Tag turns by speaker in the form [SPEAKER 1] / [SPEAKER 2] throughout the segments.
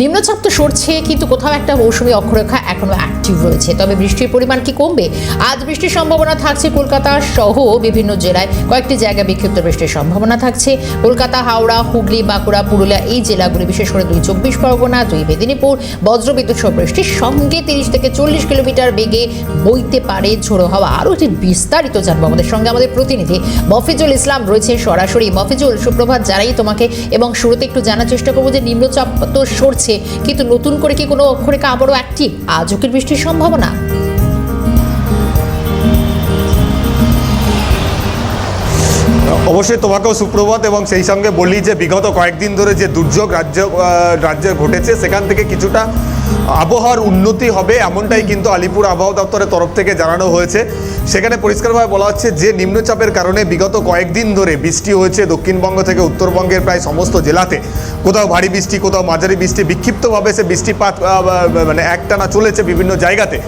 [SPEAKER 1] নিম্নচাপ তো সরছে, কিন্তু কোথাও একটা মৌসুমী অক্ষরেখা এখনও অ্যাক্টিভ রয়েছে। তবে বৃষ্টির পরিমাণ কি কমবে? আজ বৃষ্টির সম্ভাবনা থাকছে কলকাতা সহ বিভিন্ন জেলায়। কয়েকটি জায়গায় বিক্ষিপ্ত বৃষ্টির সম্ভাবনা থাকছে। কলকাতা, হাওড়া, হুগলি, বাঁকুড়া, পুরুলিয়া এই জেলাগুলি, বিশেষ করে দুই চব্বিশ পরগনা, দুই মেদিনীপুর, বজ্রবিদ্যুৎ সহ বৃষ্টির সঙ্গে তিরিশ থেকে চল্লিশ কিলোমিটার বেগে বইতে পারে ঝোড়ো হাওয়া। আরও একটি বিস্তারিত জানব আমাদের সঙ্গে আমাদের প্রতিনিধি মফিজুল ইসলাম রয়েছে সরাসরি। মফিজুল, সুপ্রভাত জানাই তোমাকে এবং শুরুতে একটু জানার চেষ্টা করব যে নিম্নচাপ তো সরছে কিন্তু নতুন করে কি কোনো অক্ষরেখা আবারও আজও কি বৃষ্টির সম্ভাবনা?
[SPEAKER 2] অবশ্যই তোমাকেও সুপ্রভাত এবং সেই সঙ্গে বলি যে বিগত কয়েকদিন ধরে যে দুর্যোগ রাজ্য রাজ্যে ঘটেছে, সেখান থেকে কিছুটা আবহাওয়ার উন্নতি হবে এমনটাই কিন্তু আলিপুর আবহাওয়া দপ্তরের তরফ থেকে জানানো হয়েছে। সেখানে পরিষ্কারভাবে বলা হচ্ছে, যে নিম্নচাপের কারণে বিগত কয়েকদিন ধরে বৃষ্টি হয়েছে দক্ষিণবঙ্গ থেকে উত্তরবঙ্গের প্রায় সমস্ত জেলাতে। কোথাও ভারী বৃষ্টি, কোথাও মাঝারি বৃষ্টি, বিক্ষিপ্তভাবে সে বৃষ্টিপাত মানে একটানা চলেছে বিভিন্ন জায়গাতে।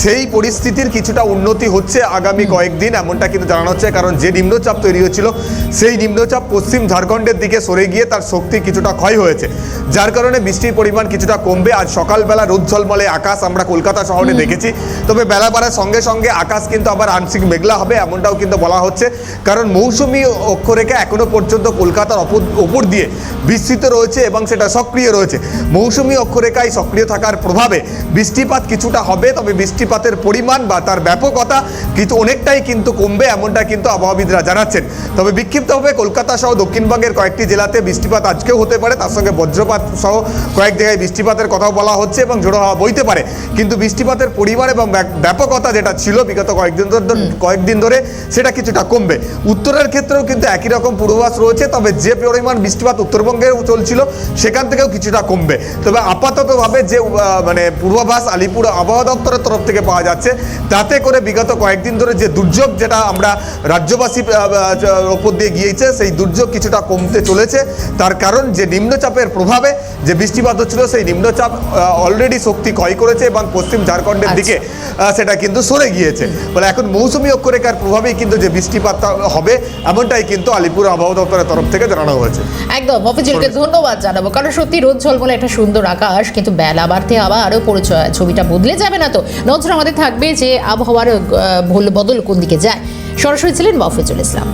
[SPEAKER 2] সেই পরিস্থিতির কিছুটা উন্নতি হচ্ছে আগামী কয়েকদিন এমনটা কিন্তু জানানো হচ্ছে কারণ যে নিম্নচাপ তৈরি হয়েছিল সেই নিম্নচাপ পশ্চিম ঝাড়খণ্ডের দিকে সরে গিয়ে তার শক্তি কিছুটা ক্ষয় হয়েছে। যার কারণে বৃষ্টির পরিমাণ কিছুটা কমবে। আজ সকালবেলা রোদ ঝলমলে আকাশ আমরা কলকাতা শহরে দেখেছি। তবে বেলা বাড়ার সঙ্গে সঙ্গে আকাশ কিন্তু আবার আংশিক মেঘলা হবে এমনটাও কিন্তু বলা হচ্ছে। কারণ মৌসুমি অক্ষরেখা এখনও পর্যন্ত কলকাতার ওপর দিয়ে বিস্তৃত রয়েছে এবং সেটা সক্রিয় রয়েছে। মৌসুমি অক্ষরেখায় সক্রিয় থাকার প্রভাবে বৃষ্টিপাত কিছুটা হবে তবে বৃষ্টিপাতের পরিমাণ বা তার ব্যাপকতা কিন্তু অনেকটাই কিন্তু কমবে এমনটা কিন্তু আবহাওয়াবিদরা জানাচ্ছেন। তবে বিক্ষিপ্তভাবে কলকাতা সহ দক্ষিণবঙ্গের কয়েকটি জেলাতে বৃষ্টিপাত আজকেও হতে পারে তার সঙ্গে বজ্রপাত সহ কয়েক জায়গায় বৃষ্টিপাতের কথাও বলা হচ্ছে এবং ঝোড়ো হাওয়া বইতে পারে। কিন্তু বৃষ্টিপাতের পরিমাণ এবং ব্যাপকতা যেটা ছিল বিগত কয়েকদিন ধরে কয়েকদিন ধরে সেটা কিছুটা কমবে। উত্তরের ক্ষেত্রেও কিন্তু একই রকম পূর্বাভাস রয়েছে তবে যে পরিমাণ বৃষ্টিপাত উত্তরবঙ্গে চলছিল সেখান থেকেও কিছুটা কমবে। তবে আপাততভাবে যে মানে পূর্বাভাস আলিপুর আবহাওয়া দপ্তরের তরফ থেকে পাওয়া যাচ্ছে। তাতে করে বিগত কয়েকদিন ধরে যে দুর্যোগ যেটা আমরা রাজ্যবাসী ওপর দিয়ে গিয়েছে সেই দুর্যোগ কিছুটা কমতে চলেছে। তার কারণ যে নিম্নচাপের প্রভাবে যে বৃষ্টিপাত হচ্ছিল সেই নিম্নচাপ অলরেডি শক্তি ক্ষয় করেছে এবং পশ্চিম ঝাড়খণ্ডের
[SPEAKER 1] আচ্ছা।
[SPEAKER 2] দিকে সেটা কিন্তু সরে গিয়েছে। বলে এখন মৌসুমী অক্ষরেখার প্রভাবেই কিন্তু যে বৃষ্টিপাত হবে এমনটাই কিন্তু আলিপুর আবহাওয়া দপ্তরের তরফ থেকে জানানো হয়েছে।
[SPEAKER 1] একদম মফিজুলকে ধন্যবাদ জানাব। কারণ সত্যি রোদ ঝলমলে একটা সুন্দর আকাশ কিন্তু বেলা বাড়তে আবার আরও পরিচয় ছবিটা বদলে যাবে না তো? নজর আমাদের থাকবে যে আবহাওয়ার ভুল বদল কোন দিকে যায়। সরাসরি ছিলেন মফিজুল ইসলাম।